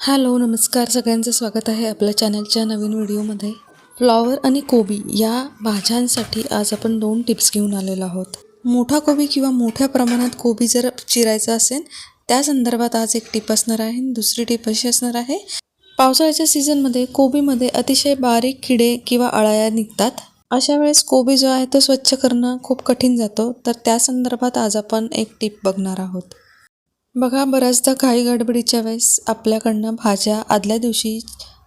Hello नमस्कार. सगळ्यांचं स्वागत आहे आपल्या चॅनलच्या नवीन व्हिडिओमध्ये. फ्लॉवर आणि कोबी या भाज्यांसाठी आज आपण दोन टिप्स घेऊन आलेलो आहोत. मोठा कोबी किंवा मोठ्या प्रमाणात कोबी जर चिरायचा असेल त्या संदर्भात आज एक टिप असणार आहे. आणि दुसरी टिप अशी असणार आहे पावसाळ्याच्या सीझनमध्ये कोबीमध्ये अतिशय बारीक किडे किंवा अळ्या निघतात. अशा वेळेस कोबी जो आहे तो स्वच्छ करणं खूप कठीण जातो. तर त्या संदर्भात आज आपण एक टिप बघणार आहोत. बघा बऱ्याचदा घाई गडबडीच्या वेळेस आपल्याकडनं भाज्या आदल्या दिवशी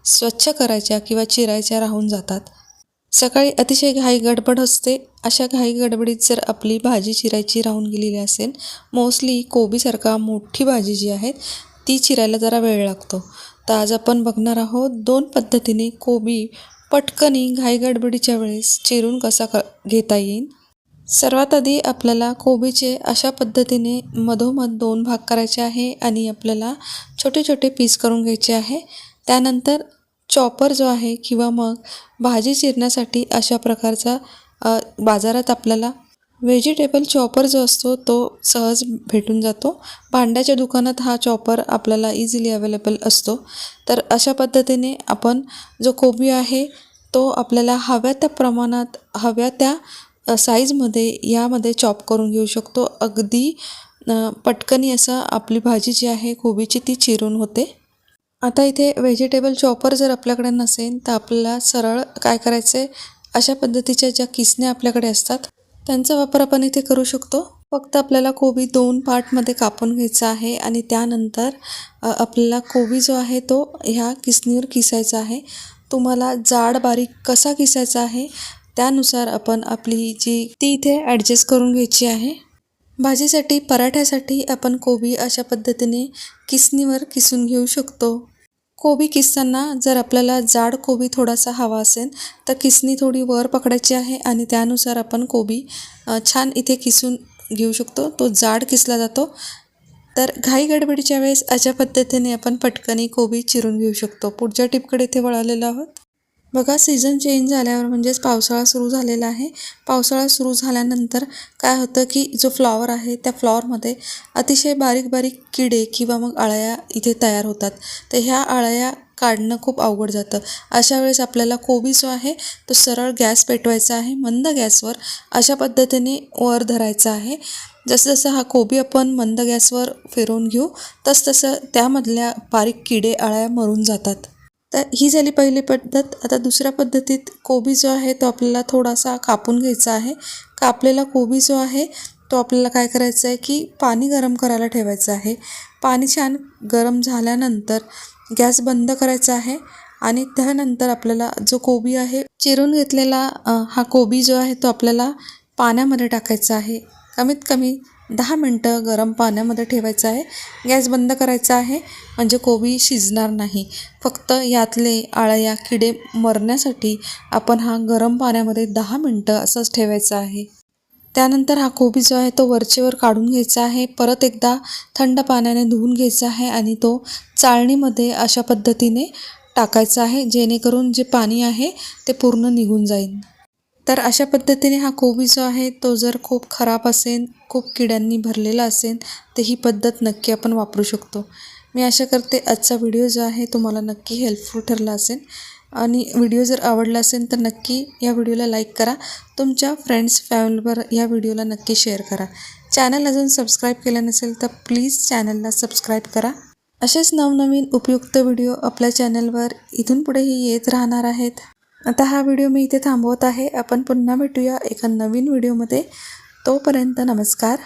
स्वच्छ करायच्या किंवा चिरायच्या राहून जातात. सकाळी अतिशय घाई गडबड असते. अशा घाई गडबडीत जर आपली भाजी चिरायची राहून गेलेली असेल मोस्टली कोबीसारखा मोठी भाजी जी आहे ती चिरायला जरा वेळ लागतो. तर आज आपण बघणार आहोत दोन पद्धतीने कोबी पटकनी घाई गडबडीच्या वेळेस चिरून कसा क घेता येईल सर्वात आधी आपल्याला कोबीचे अशा पद्धतीने मधोमध दोन भाग करायचे आहे आणि आपल्याला छोटे छोटे पीस करून घ्यायचे आहे. त्यानंतर चॉपर जो आहे किंवा मग भाजी चिरण्यासाठी अशा प्रकारचा बाजारात आपल्याला व्हेजिटेबल चॉपर जो असतो तो सहज भेटून जातो. भांड्याच्या दुकानात हा चॉपर आपल्याला इझिली अवेलेबल असतो. तर अशा पद्धतीने आपण जो कोबी आहे तो आपल्याला हव्या त्या प्रमाणात हव्या त्या साईजमध्ये यामध्ये चॉप करून घेऊ शकतो. अगदी पटकनी असं आपली भाजी जी आहे कोबीची ती चिरून होते. आता इथे व्हेजिटेबल चॉपर जर आपल्याकडे नसेल तर आपल्याला सरळ काय करायचं? आहे अशा पद्धतीच्या ज्या किसण्या आपल्याकडे असतात त्यांचा वापर आपण इथे करू शकतो. फक्त आपल्याला कोबी दोन पार्टमध्ये कापून घ्यायचा आहे आणि त्यानंतर आपल्याला कोबी जो आहे तो ह्या किसणीवर किसायचा आहे. तुम्हाला जाड बारीक कसा किसायचा आहे त्यानुसार आपण आपली जी ती इथे ॲडजस्ट करून घ्यायची आहे. भाजीसाठी पराठ्यासाठी आपण कोबी अशा पद्धतीने किसणीवर किसून घेऊ शकतो. कोबी किसताना जर आपल्याला जाड कोबी थोडासा हवा असेल तर किसणी थोडी वर पकडायची आहे आणि त्यानुसार आपण कोबी छान इथे किसून घेऊ शकतो. तो जाड किसला जातो. तर घाई गडबडीच्या वेळेस अशा पद्धतीने आपण पटकनी कोबी चिरून घेऊ शकतो. पुढच्या टिपकडे इथे वळालेलो आहोत. बघा सीझन चेंज झाल्यावर म्हणजेच पावसाळा सुरू झालेला आहे. पावसाळा सुरू झाल्यानंतर काय होतं की जो फ्लॉवर आहे त्या फ्लॉवरमध्ये अतिशय बारीक बारीक किडे किंवा मग अळ्या इथे तयार होतात. तर ह्या अळ्या काढणं खूप अवघड जातं. अशा वेळेस आपल्याला कोबी जो आहे तो सरळ गॅस पेटवायचा आहे मंद गॅसवर अशा पद्धतीने वर धरायचा आहे. जसं जसं हा कोबी आपण मंद गॅसवर फिरवून घेऊ तसतसं त्यामधल्या बारीक किडे अळ्या मरून जातात. तर ही झाली पहिली पद्धत. आता दुसऱ्या पद्धतीत कोबी जो आहे तो आपल्याला थोडासा कापून घ्यायचा आहे. कापलेला कोबी जो आहे तो आपल्याला काय करायचं आहे की पाणी गरम करायला ठेवायचं आहे. पाणी छान गरम झाल्यानंतर गॅस बंद करायचा आहे आणि त्यानंतर आपल्याला जो कोबी आहे चिरून घेतलेला हा कोबी जो आहे तो आपल्याला पाण्यामध्ये टाकायचा आहे. कमीत कमी दहा मिनटं गरम पाण्यामध्ये ठेवायचं आहे. गॅस बंद करायचा आहे. म्हणजे कोबी शिजणार नाही. फक्त यातले आळ्या किडे मरण्यासाठी आपण हा गरम पाण्यामध्ये दहा मिनटं असंच ठेवायचं आहे. त्यानंतर हा कोबी जो आहे तो वरचेवर काढून घ्यायचा आहे. परत एकदा थंड पाण्याने धुवून घ्यायचा आहे आणि तो चाळणीमध्ये अशा पद्धतीने टाकायचा आहे. जेणेकरून जे पाणी आहे ते पूर्ण निघून जाईल. तर अशा पद्धतीने हा कोबी जो आहे तो जर खूप खराब असेल खूप किड्यांनी भरलेला असेल तर ही पद्धत नक्की आपण वापरू शकतो. मी आशा करते आजचा व्हिडिओ जो आहे तुम्हाला नक्की हेल्पफुल ठरला असेल. आणि व्हिडिओ जर आवडला असेल तर नक्की या व्हिडिओला लाईक करा. तुमच्या फ्रेंड्स फॅमिलीवर या व्हिडिओला नक्की शेअर करा. चॅनल अजून सबस्क्राईब केलं नसेल तर प्लीज चॅनलला सबस्क्राईब करा. असेच नवनवीन उपयुक्त व्हिडिओ आपल्या चॅनलवर इथून पुढेही येत राहणार आहेत. आता हा व्हिडिओ मी इथे थांबवत आहे. आपण पुन्हा भेटूया एका नवीन व्हिडिओमध्ये. तोपर्यंत नमस्कार.